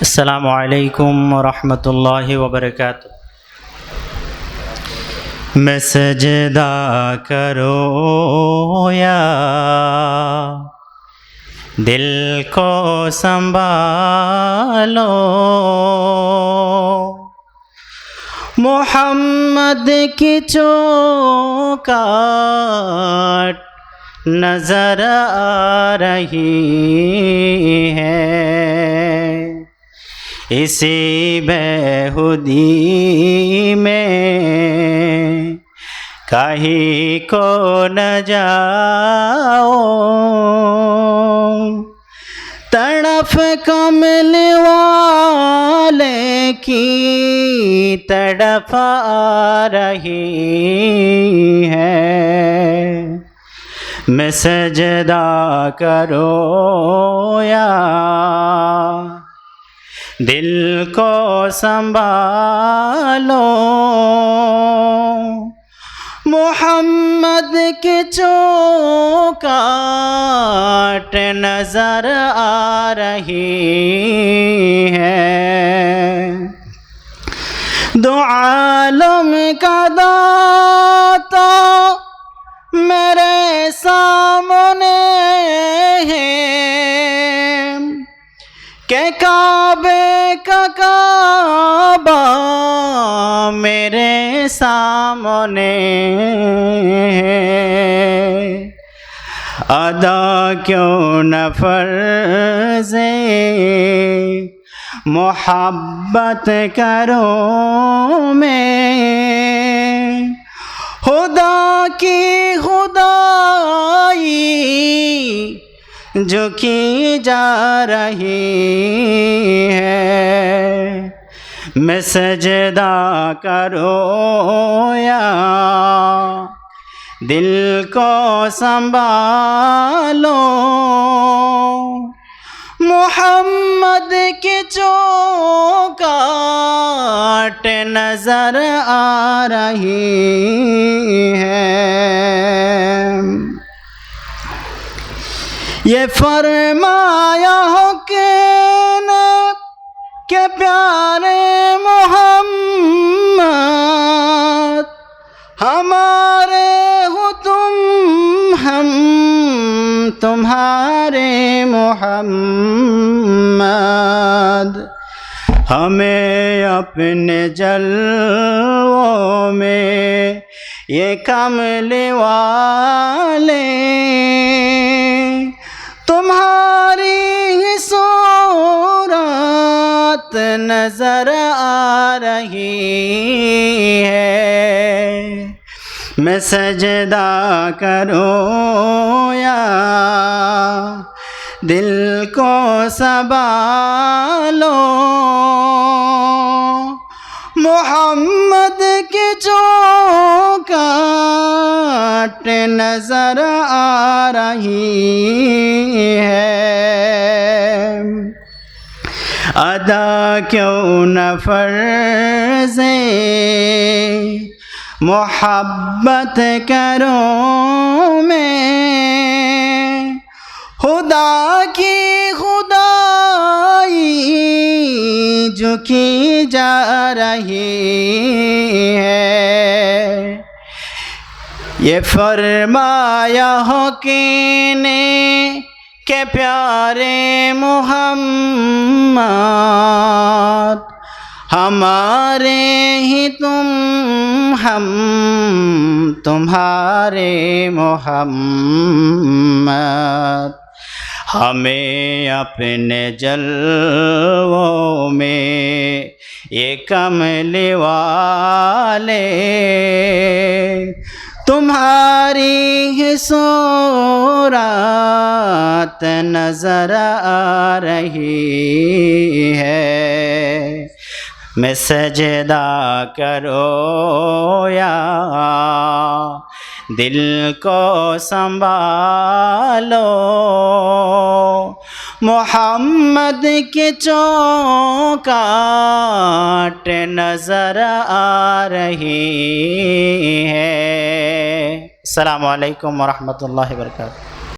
السلام علیکم ورحمۃ اللہ وبرکاتہ۔ میں سجدہ کرو یا دل کو سنبھالو۔ محمد کی چوکاٹ نظر آ رہی ہے۔ اسی بہودی میں کہیں کو نہ جاؤ تڑف کمل والے کی تڑف آ رہی ہے۔ میں سجدہ کرو یا دل کو سنبھالو۔ محمد کے چوکاٹ نظر آ رہی ہے۔ دو عالم کا داتا میرے سامنے ہے۔ کہ کعبے کا کعبہ میرے سامنے ادا کیوں نہ فرض محبت کرو میں۔ خدا کی خدائی جو کی جا رہی ہے۔ میں سجدہ کرو یا۔ دل کو سنبھالو۔ محمد کے چوکاٹ نظر آ رہی ہے۔ یہ فرمایا ہو کہ کہ پیارے محمد، ہمارے ہو تم، ہم تمہارے محمد۔ ہمیں اپنے جلووں میں یہ کمل رہی ہے۔ میں سجدہ کرو یا دل کو سنبھالو محمد کے چوکاٹ نظر آ رہی ہے۔ ادا کیوں نہ فرض محبت کرو میں خدا کی خدائی جو کی جا رہی ہے۔ یہ فرمایا ہو کہ نے کہ پیارے محمد ہمارے ہی تم ہم تمہارے محمد ہمیں اپنے جلووں میں یہ کمل والے تمہاری ہی صورت نظر آ رہی ہے۔ میں سجدہ کرو یا دل کو سنبھالو۔ محمد کے چوکاٹ نظر آ رہی ہے۔ السلام علیکم ورحمۃ اللہ وبرکاتہ۔